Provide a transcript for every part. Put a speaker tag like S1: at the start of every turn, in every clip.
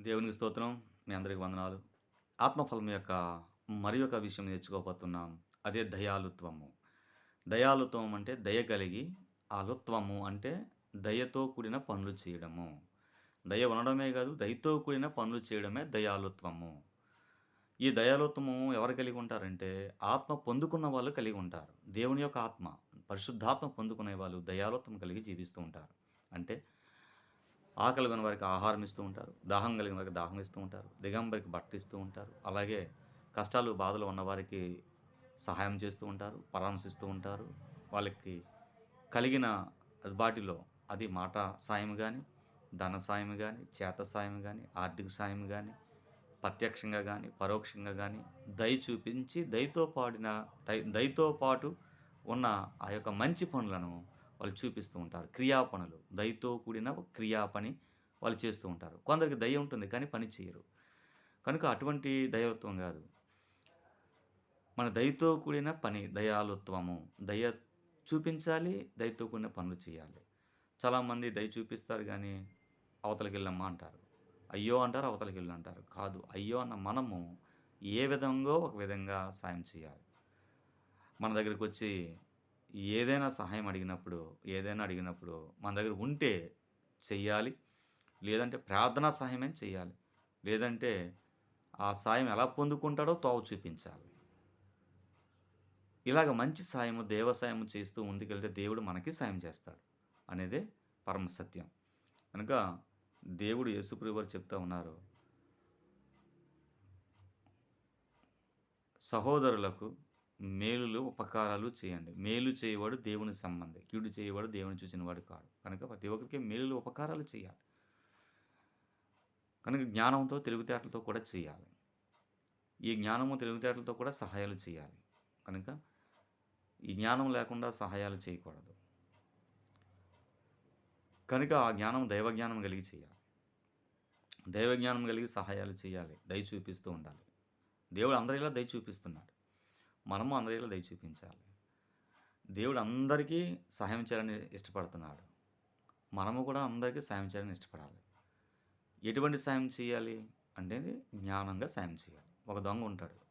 S1: దేవునికి స్తోత్రం మీ అందరికి వందనాలు. ఆత్మఫలం యొక్క మరి ఒక విషయం నేర్చుకోబోతున్నాం. అదే దయాలుత్వము. దయాలుత్వం అంటే దయ కలిగి ఆలుత్వము అంటే దయతో కూడిన పనులు చేయడము. దయ ఉండడమే కాదు దయతో కూడిన పనులు చేయడమే దయాలుత్వము. ఈ దయాలుత్వము ఎవరు కలిగి ఉంటారంటే ఆత్మ పొందుకున్న వాళ్ళు కలిగి ఉంటారు. దేవుని యొక్క ఆత్మ పరిశుద్ధాత్మ పొందుకునే వాళ్ళు దయాలుత్వం కలిగి జీవిస్తూ ఉంటారు. అంటే ఆకలి కలిగిన వారికి ఆహారం ఇస్తూ ఉంటారు. దాహం కలిగిన వారికి దాహం ఇస్తూ ఉంటారు. దిగంబరికి బట్ట ఇస్తూ ఉంటారు. అలాగే కష్టాలు బాధలు ఉన్నవారికి సహాయం చేస్తూ ఉంటారు పరామర్శిస్తూ ఉంటారు. వాళ్ళకి కలిగిన వాటిలో అది మాట సాయం కానీ ధన సాయం కానీ చేత సాయం కానీ ఆర్థిక సాయం కానీ ప్రత్యక్షంగా కానీ పరోక్షంగా కానీ దయ చూపించి దయతో పాడిన దయ దయతో పాటు ఉన్న ఆ యొక్క మంచి పనులను వాళ్ళు చూపిస్తూ ఉంటారు. క్రియా పనులు దయతో కూడిన క్రియా పని వాళ్ళు చేస్తూ ఉంటారు. కొందరికి దయ ఉంటుంది కానీ పని చేయరు. కనుక అటువంటి దయత్వం కాదు. మన దయతో కూడిన పని దయాలుత్వము. దయ చూపించాలి దయతో కూడిన పనులు చేయాలి. చాలామంది దయ చూపిస్తారు కానీ అవతలకి వెళ్ళమ్మా అంటారు. అయ్యో అంటారు అవతలకి వెళ్ళు అంటారు. కాదు అయ్యో అన్న మనము ఏ విధంగా ఒక విధంగా సాయం చేయాలి? మన దగ్గరికి వచ్చి ఏదైనా సహాయం అడిగినప్పుడు ఏదైనా అడిగినప్పుడు మన దగ్గర ఉంటే చెయ్యాలి. లేదంటే ప్రార్థనా సహాయమే చేయాలి లేదంటే ఆ సాయం ఎలా పొందుకుంటాడో తావు చూపించాలి. ఇలాగ మంచి సాయము దేవ సాయము చేస్తూ ముందుకెళ్తే దేవుడు మనకి సాయం చేస్తాడు అనేదే పరమ సత్యం. కనుక దేవుడు యేసుప్రి వారు చెప్తా ఉన్నారు. సహోదరులకు మేలులు ఉపకారాలు చేయండి. మేలు చేయవాడు దేవుని సంబంధి. కీడు చేయవాడు దేవుని చూసిన వాడు కాడు. కనుక ప్రతి ఒక్కరికి మేలులు ఉపకారాలు చేయాలి. కనుక జ్ఞానంతో తెలివితేటలతో కూడా చేయాలి. ఈ జ్ఞానము తెలివితేటలతో కూడా సహాయాలు చేయాలి. కనుక ఈ జ్ఞానం లేకుండా సహాయాలు చేయకూడదు. కనుక ఆ జ్ఞానం దైవజ్ఞానం కలిగి చేయాలి. దైవజ్ఞానం కలిగి సహాయాలు చేయాలి. దయ చూపిస్తూ ఉండాలి. దేవుడు అందరిలా దయ చూపిస్తున్నాడు. మనము అందరిలో దయ చూపించాలి. దేవుడు అందరికీ సహాయం చేయాలని ఇష్టపడుతున్నాడు. మనము కూడా అందరికీ సాయం చేయాలని ఇష్టపడాలి. ఎటువంటి సాయం చేయాలి అంటే జ్ఞానంగా సాయం చేయాలి. ఒక దొంగ ఉంటాడు.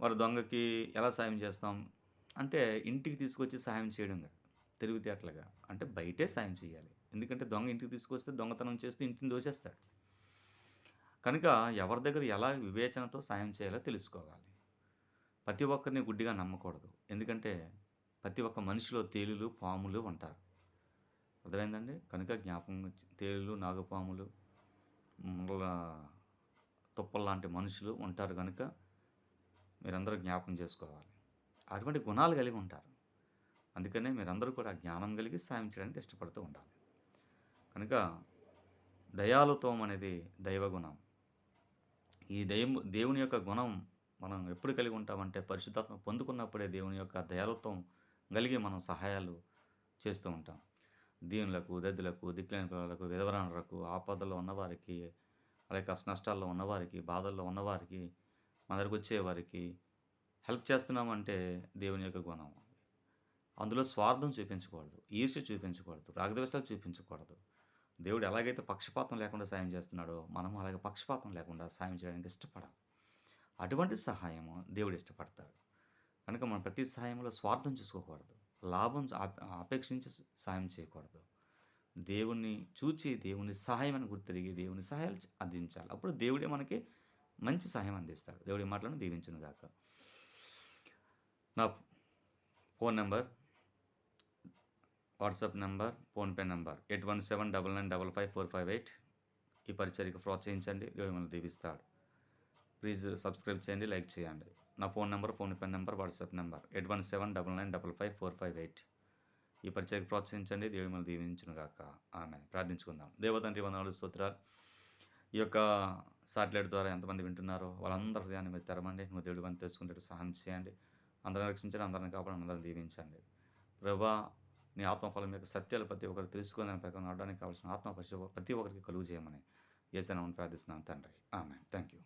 S1: వారు దొంగకి ఎలా సాయం చేస్తాం? అంటే ఇంటికి తీసుకొచ్చి సాయం చేయడం కాదు తెలివితేటలుగా అంటే బయటే సాయం చేయాలి. ఎందుకంటే దొంగ ఇంటికి తీసుకొస్తే దొంగతనం చేస్తూ ఇంటిని దోచేస్తాడు. కనుక ఎవరి దగ్గర ఎలా వివేచనతో సాయం చేయాలో తెలుసుకోవాలి. ప్రతి ఒక్కరిని గుడ్డిగా నమ్మకూడదు. ఎందుకంటే ప్రతి ఒక్క మనిషిలో తేలులు పాములు ఉంటారు. అర్థమైందండి? కనుక జ్ఞాపకం తేలులు నాగపాములు తుప్పల లాంటి మనుషులు ఉంటారు కనుక మీరందరూ జ్ఞాపకం చేసుకోవాలి. అటువంటి గుణాలు కలిగి ఉంటారు. అందుకనే మీరందరూ కూడా జ్ఞానం కలిగి సాయం చేయడానికి ఇష్టపడుతూ ఉండాలి. కనుక దయాలుత్వం అనేది దైవగుణం. ఈ దైవ దేవుని యొక్క గుణం మనం ఎప్పుడు కలిగి ఉంటామంటే పరిశుద్ధాత్మ పొందుకున్నప్పుడే దేవుని యొక్క దయాలత్వం కలిగి మనం సహాయాలు చేస్తూ ఉంటాం. దీనులకు దద్దులకు దిక్కులేని పిల్లలకు విధవరానులకు ఆపదలో ఉన్నవారికి అలాగే కష్ట నష్టాల్లో ఉన్నవారికి బాధల్లో ఉన్నవారికి మన దగ్గరకు వచ్చేవారికి హెల్ప్ చేస్తున్నామంటే దేవుని యొక్క గుణం. అందులో స్వార్థం చూపించకూడదు ఈర్ష్య చూపించకూడదు రాగద్వేషాలు చూపించకూడదు. దేవుడు ఎలాగైతే పక్షపాతం లేకుండా సాయం చేస్తున్నాడో మనం అలాగే పక్షపాతం లేకుండా సాయం చేయడానికి ఇష్టపడాలి. అటువంటి సహాయము దేవుడు ఇష్టపడతాడు. కనుక మనం ప్రతి సహాయంలో స్వార్థం చూసుకోకూడదు. లాభం అపేక్షించి సహాయం చేయకూడదు. దేవుణ్ణి చూచి దేవుని సహాయం అని గుర్తిరిగి దేవుని సహాయాలు అందించాలి. అప్పుడు దేవుడే మనకి మంచి సహాయం అందిస్తాడు. దేవుడి మాటలను దీవించిన దాకా నా phone number WhatsApp number PhonePe number eight one seven double nine double five four five eight ఈ పరిచర్యకు ప్రోత్సహించండి. దేవుడు మిమ్మల్ని దీవిస్తాడు. ప్లీజ్ సబ్స్క్రైబ్ చేయండి లైక్ చేయండి. నా phone number PhonePe number WhatsApp number. Eight one seven double nine double five four five eight. ఈ పరిచయకు ప్రోత్సహించండి దేవుడు మిమ్మల్ని దీవించును గాక. ఆమె ప్రార్థించుకుందాం. దేవతండ్రి వందనాలు స్తోత్రాలు. ఈ యొక్క సాటిలైట్ ద్వారా ఎంతమంది వింటున్నారో వాళ్ళందరూ హృదయాన్ని మీరు తెరమండి నువ్వు దేవుడి పని తెలుసుకుంటే సహాయం చేయండి. అందరిని రక్షించండి అందరిని కాపాడండి అందరిని దీవించండి. ప్రభా నీ ఆత్మఫలం యొక్క సత్యాలు ప్రతి ఒక్కరు తెలుసుకుని ప్రకారం ఆడడానికి కావాల్సిన ఆత్మ ప్రతి ఒక్కరికి కలుగు చేయమని ఏసైనా ప్రార్థిస్తున్నాను తండ్రి. ఆమె థ్యాంక్ యూ